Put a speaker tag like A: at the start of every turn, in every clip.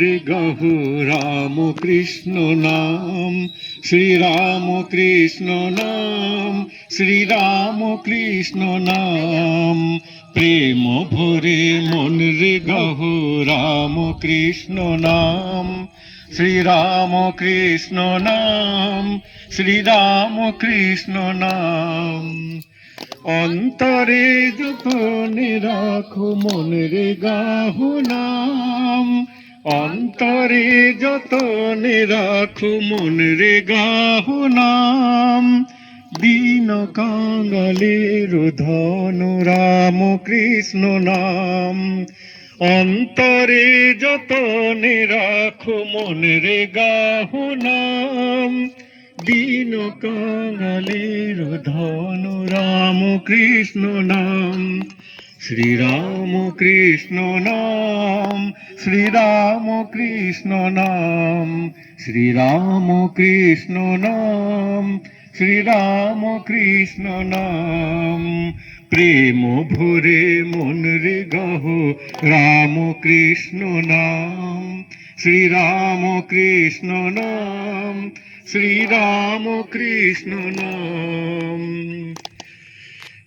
A: রে গাহ, রাম কৃষ্ণ নাম শ্রীরাম কৃষ্ণ নাম শ্রীরাম কৃষ্ণ নাম। প্রেম ভরে মন রে গাহ, রাম কৃষ্ণ নাম শ্রীরাম কৃষ্ণ নাম শ্রীরাম কৃষ্ণ নাম। অন্তরে যতনে রাখো মনের গাহু, নাম অন্তরে যতনে রাখো মনের গাহু নাম, দীন কাঙ্গালের ধন রাম কৃষ্ণ নাম। অন্তরে যতনে রাখো মনের গাহু নাম, দীন কাঙালের ধন রাম কৃষ্ণ নাম। শ্রীরাম কৃষ্ণ নাম শ্রীরাম কৃষ্ণ নাম শ্রীরাম কৃষ্ণ নাম শ্রীরাম কৃষ্ণ নাম প্রেম ভরে মন রে গাহ রাম কৃষ্ণ নাম শ্রীরাম কৃষ্ণ নাম শ্রীরাম কৃষ্ণ নাম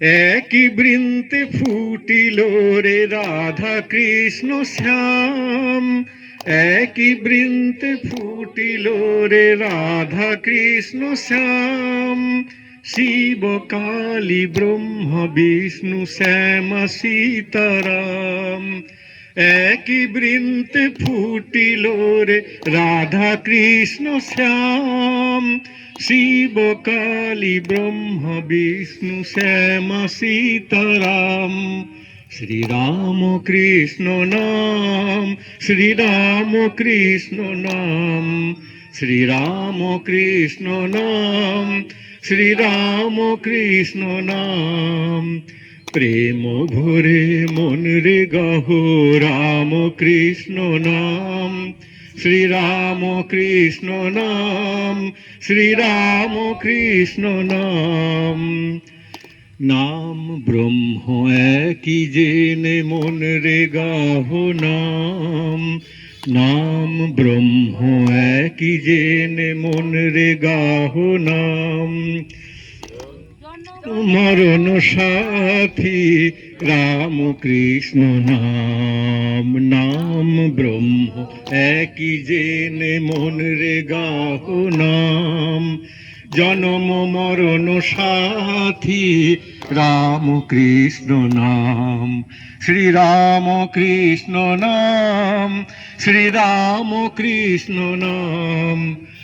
A: একই বৃন্তে ফুটিল রে রাধা কৃষ্ণ শ্যাম। একই বৃন্তে ফুটিল রে রাধা কৃষ্ণ শ্যাম। শিব কালী ব্রহ্ম বিষ্ণু শ্যাম সীতারাম। একই বৃন্তে ফুটিল রে রাধা কৃষ্ণ শ্যাম। শিব কালী ব্রহ্ম বিষ্ণু শ্যাম সীতারাম। শ্রীরাম কৃষ্ণ নাম, শ্রীরাম কৃষ্ণ নাম, শ্রীরাম কৃষ্ণ নাম, শ্রীরাম কৃষ্ণ নাম। প্রেম ভরে মন রে গাহ, রাম কৃষ্ণ নাম। শ্রীরাম কৃষ্ণ নাম, শ্রীরাম কৃষ্ণ নাম। নাম ব্রহ্ম একই জেনে মন রে গাহ নাম। নাম ব্রহ্ম একই জেনে মন রে গাহ নাম। মরণ সাথী, রাম কৃষ্ণ নাম নাম ব্রহ্ম, একই জেনে মন রে গাহ নাম। জনম মরণ সাথী, রাম কৃষ্ণ নাম। শ্রীরাম কৃষ্ণ নাম, শ্রীরাম কৃষ্ণ নাম।